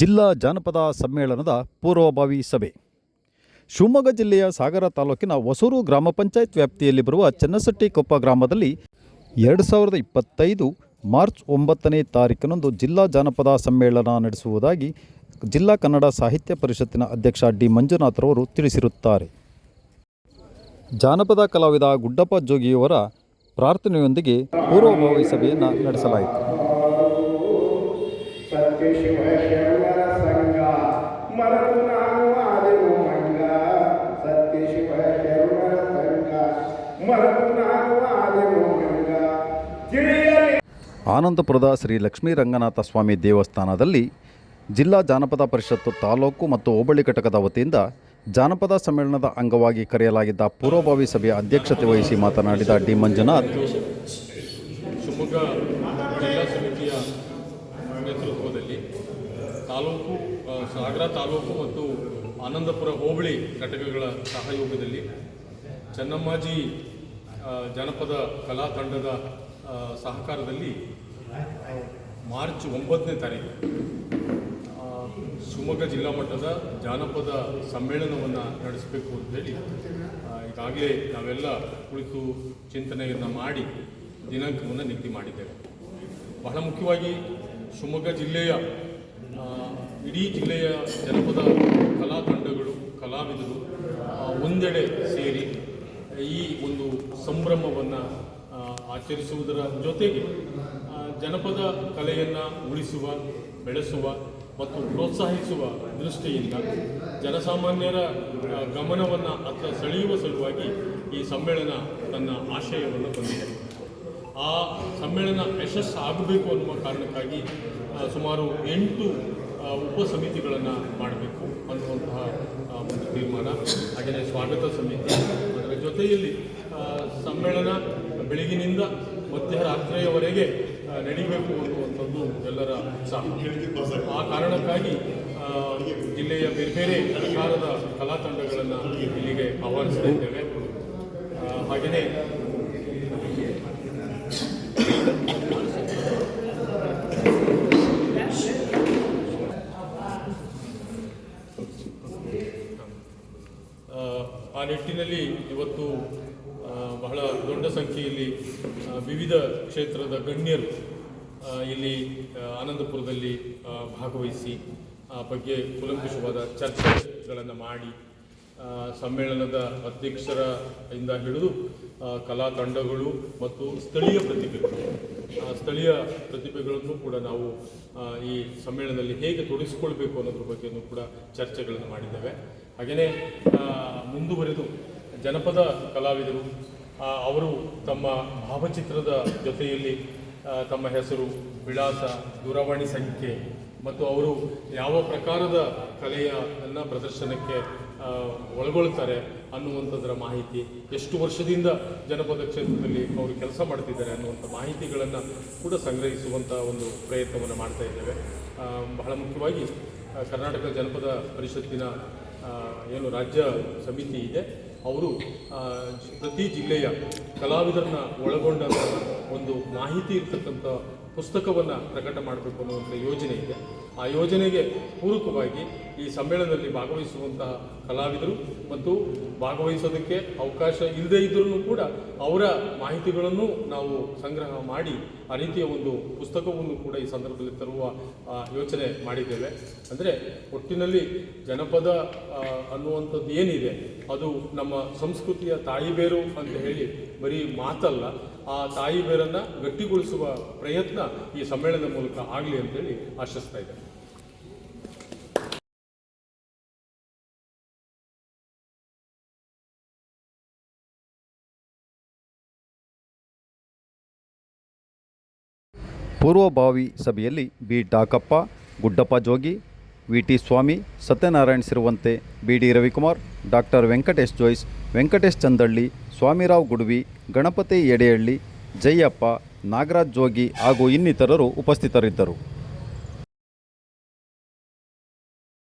ಜಿಲ್ಲಾ ಜಾನಪದ ಸಮ್ಮೇಳನದ ಪೂರ್ವಭಾವಿ ಸಭೆ. ಶಿವಮೊಗ್ಗ ಜಿಲ್ಲೆಯ ಸಾಗರ ತಾಲೂಕಿನ ಹೊಸೂರು ಗ್ರಾಮ ಪಂಚಾಯತ್ ವ್ಯಾಪ್ತಿಯಲ್ಲಿ ಬರುವ ಚನ್ನಸಟ್ಟಿಕೊಪ್ಪ ಗ್ರಾಮದಲ್ಲಿ ಎರಡು ಸಾವಿರದ ಇಪ್ಪತ್ತೈದು ಮಾರ್ಚ್ ಒಂಬತ್ತನೇ ತಾರೀಕಿನಂದು ಜಿಲ್ಲಾ ಜಾನಪದ ಸಮ್ಮೇಳನ ನಡೆಸುವುದಾಗಿ ಜಿಲ್ಲಾ ಕನ್ನಡ ಸಾಹಿತ್ಯ ಪರಿಷತ್ತಿನ ಅಧ್ಯಕ್ಷ ಡಿ ಮಂಜುನಾಥ್ರವರು ತಿಳಿಸಿರುತ್ತಾರೆ. ಜಾನಪದ ಕಲಾವಿದ ಗುಡ್ಡಪ್ಪ ಜೋಗಿಯವರ ಪ್ರಾರ್ಥನೆಯೊಂದಿಗೆ ಪೂರ್ವಭಾವಿ ಸಭೆಯನ್ನು ನಡೆಸಲಾಯಿತು. ಆನಂದಪುರದ ಶ್ರೀ ಲಕ್ಷ್ಮೀ ರಂಗನಾಥ ಸ್ವಾಮಿ ದೇವಸ್ಥಾನದಲ್ಲಿ ಜಿಲ್ಲಾ ಜಾನಪದ ಪರಿಷತ್ತು ತಾಲೂಕು ಮತ್ತು ಹೋಬಳಿ ಘಟಕದ ವತಿಯಿಂದ ಜಾನಪದ ಸಮ್ಮೇಳನದ ಅಂಗವಾಗಿ ಕರೆಯಲಾಗಿದ್ದ ಪೂರ್ವಭಾವಿ ಸಭೆಯ ಅಧ್ಯಕ್ಷತೆ ವಹಿಸಿ ಮಾತನಾಡಿದ ಡಿ ಮಂಜುನಾಥ್, ಶಿವಮೊಗ್ಗ ಜಿಲ್ಲಾ ಸಮಿತಿಯ ನೇತೃತ್ವದಲ್ಲಿ ತಾಲೂಕು ಸಾಗರ ತಾಲೂಕು ಮತ್ತು ಆನಂದಪುರ ಹೋಬಳಿ ಘಟಕಗಳ ಸಹಯೋಗದಲ್ಲಿ ಚೆನ್ನಮ್ಮಾಜಿ ಜನಪದ ಕಲಾ ತಂಡದ ಸಹಕಾರದಲ್ಲಿ ಮಾರ್ಚ್ ಒಂಬತ್ತನೇ ತಾರೀಕು ಶಿವಮೊಗ್ಗ ಜಿಲ್ಲಾ ಮಟ್ಟದ ಜಾನಪದ ಸಮ್ಮೇಳನವನ್ನು ನಡೆಸಬೇಕು ಅಂತೇಳಿ ಹೇಳಿ ಈಗಾಗಲೇ ನಾವೆಲ್ಲ ಕುಳಿತು ಚಿಂತನೆಯನ್ನು ಮಾಡಿ ದಿನಾಂಕವನ್ನು ನಿಗದಿ ಮಾಡಿದ್ದೇವೆ. ಬಹಳ ಮುಖ್ಯವಾಗಿ ಶಿವಮೊಗ್ಗ ಜಿಲ್ಲೆಯ ಇಡೀ ಜಿಲ್ಲೆಯ ಜನಪದ ಕಲಾ ತಂಡಗಳು, ಕಲಾವಿದರು ಒಂದೆಡೆ ಸೇರಿ ಈ ಒಂದು ಸಂಭ್ರಮವನ್ನು ಆಚರಿಸುವುದರ ಜೊತೆಗೆ ಜನಪದ ಕಲೆಯನ್ನು ಉಳಿಸುವ, ಬೆಳೆಸುವ ಮತ್ತು ಪ್ರೋತ್ಸಾಹಿಸುವ ದೃಷ್ಟಿಯಿಂದ ಜನಸಾಮಾನ್ಯರ ಗಮನವನ್ನು ಅತ್ತ ಸೆಳೆಯುವ ಸಲುವಾಗಿ ಈ ಸಮ್ಮೇಳನ ತನ್ನ ಆಶಯವನ್ನು ಹೊಂದಿದೆ. ಆ ಸಮ್ಮೇಳನ ಯಶಸ್ಸು ಆಗಬೇಕು ಅನ್ನುವ ಕಾರಣಕ್ಕಾಗಿ ಸುಮಾರು ಎಂಟು ಆ, ಉಪಸಮಿತಿಗಳನ್ನು ಮಾಡಬೇಕು ಅನ್ನುವಂತಹ ಒಂದು ತೀರ್ಮಾನ. ಹಾಗೆಯೇ ಸ್ವಾಗತ ಸಮಿತಿ ಅದರ ಜೊತೆಯಲ್ಲಿ ಸಮ್ಮೇಳನ ಬೆಳಗಿನಿಂದ ಮಧ್ಯರಾತ್ರಿಯವರೆಗೆ ನಡೀಬೇಕು ಅನ್ನುವಂಥದ್ದು ಎಲ್ಲರ ಉತ್ಸಾಹ. ಆ ಕಾರಣಕ್ಕಾಗಿ ಜಿಲ್ಲೆಯ ಬೇರೆ ಬೇರೆ ಪ್ರಕಾರದ ಕಲಾ ತಂಡಗಳನ್ನು ಇಲ್ಲಿಗೆ ಆಹ್ವಾನಿಸ್ತಾ ಇದ್ದೇವೆ. ಹಾಗೆಯೇ ಆ, ನಿಟ್ಟಿನಲ್ಲಿ ಇವತ್ತು ಬಹಳ ದೊಡ್ಡ ಸಂಖ್ಯೆಯಲ್ಲಿ ವಿವಿಧ ಕ್ಷೇತ್ರದ ಗಣ್ಯರು ಇಲ್ಲಿ ಆನಂದಪುರದಲ್ಲಿ ಭಾಗವಹಿಸಿ ಆ ಬಗ್ಗೆ ಕೂಲಂಕುಷವಾದ ಚರ್ಚೆಗಳನ್ನು ಮಾಡಿ ಸಮ್ಮೇಳನದ ಅಧ್ಯಕ್ಷರ ಇಂದ ಹಿಡಿದು ಕಲಾ ತಂಡಗಳು ಮತ್ತು ಸ್ಥಳೀಯ ಪ್ರತಿಭೆಗಳು. ಸ್ಥಳೀಯ ಪ್ರತಿಭೆಗಳನ್ನು ಕೂಡ ನಾವು ಈ ಸಮ್ಮೇಳನದಲ್ಲಿ ಹೇಗೆ ತೊಡಗಿಸ್ಕೊಳ್ಬೇಕು ಅನ್ನೋದ್ರ ಬಗ್ಗೆಯೂ ಕೂಡ ಚರ್ಚೆಗಳನ್ನು ಮಾಡಿದ್ದೇವೆ. ಹಾಗೆಯೇ ಮುಂದುವರೆದು ಜನಪದ ಕಲಾವಿದರು ಅವರು ತಮ್ಮ ಭಾವಚಿತ್ರದ ಜೊತೆಯಲ್ಲಿ ತಮ್ಮ ಹೆಸರು, ವಿಳಾಸ, ದೂರವಾಣಿ ಸಂಖ್ಯೆ ಮತ್ತು ಅವರು ಯಾವ ಪ್ರಕಾರದ ಕಲೆಯನ್ನು ಪ್ರದರ್ಶನಕ್ಕೆ ಒಳಗೊಳ್ತಾರೆ ಅನ್ನುವಂಥದ್ರ ಮಾಹಿತಿ, ಎಷ್ಟು ವರ್ಷದಿಂದ ಜನಪದ ಕ್ಷೇತ್ರದಲ್ಲಿ ಅವರು ಕೆಲಸ ಮಾಡ್ತಿದ್ದಾರೆ ಅನ್ನುವಂಥ ಮಾಹಿತಿಗಳನ್ನು ಕೂಡ ಸಂಗ್ರಹಿಸುವಂಥ ಒಂದು ಪ್ರಯತ್ನವನ್ನು ಮಾಡ್ತಾ ಇದ್ದೇವೆ. ಬಹಳ ಮುಖ್ಯವಾಗಿ ಕರ್ನಾಟಕ ಜನಪದ ಪರಿಷತ್ತಿನ ಏನು ರಾಜ್ಯ ಸಮಿತಿ ಇದೆ. ಅವರು ಪ್ರತಿ ಜಿಲ್ಲೆಯ ಕಲಾವಿದರನ್ನ ಒಳಗೊಂಡಂತಹ ಒಂದು ಮಾಹಿತಿ ಇರ್ತಕ್ಕಂಥ ಪುಸ್ತಕವನ್ನು ಪ್ರಕಟ ಮಾಡಬೇಕು ಅನ್ನುವಂಥ ಯೋಜನೆ ಇದೆ. ಆ ಯೋಜನೆಗೆ ಪೂರಕವಾಗಿ ಈ ಸಮ್ಮೇಳನದಲ್ಲಿ ಭಾಗವಹಿಸುವಂತಹ ಕಲಾವಿದರು ಮತ್ತು ಭಾಗವಹಿಸೋದಕ್ಕೆ ಅವಕಾಶ ಇಲ್ಲದೇ ಇದ್ರೂ ಕೂಡ ಅವರ ಮಾಹಿತಿಗಳನ್ನು ನಾವು ಸಂಗ್ರಹ ಮಾಡಿ ಆ ರೀತಿಯ ಒಂದು ಪುಸ್ತಕವನ್ನು ಕೂಡ ಈ ಸಂದರ್ಭದಲ್ಲಿ ತರುವ ಯೋಚನೆ ಮಾಡಿದ್ದೇವೆ. ಅಂದರೆ ಒಟ್ಟಿನಲ್ಲಿ ಜನಪದ ಅನ್ನುವಂಥದ್ದು ಏನಿದೆ, ಅದು ನಮ್ಮ ಸಂಸ್ಕೃತಿಯ ತಾಯಿಬೇರು ಅಂತ ಹೇಳಿ ಬರೀ ಮಾತಲ್ಲ ಆ ತಾಯಿ ಬೇರನ್ನು ಗಟ್ಟಿಗೊಳಿಸುವ ಪ್ರಯತ್ನ ಈ ಸಮ್ಮೇಳನದ ಮೂಲಕ ಆಗಲಿ ಅಂತೇಳಿ ಆಶಿಸ್ತಾ ಇದ್ದೇನೆ. ಪೂರ್ವಭಾವಿ ಸಭೆಯಲ್ಲಿ B Dakappa, Guddappa Jogi V T Swamy, Satyanarayan Siruvante B D Ravikumar, doctor Venkatesh Jois, Venkatesh Chandalli, Swamirao Gudvi, Ganapati Edeyalli Jayappa, Nagaraj Jogi ಹಾಗೂ ಇನ್ನಿತರರು ಉಪಸ್ಥಿತರಿದ್ದರು.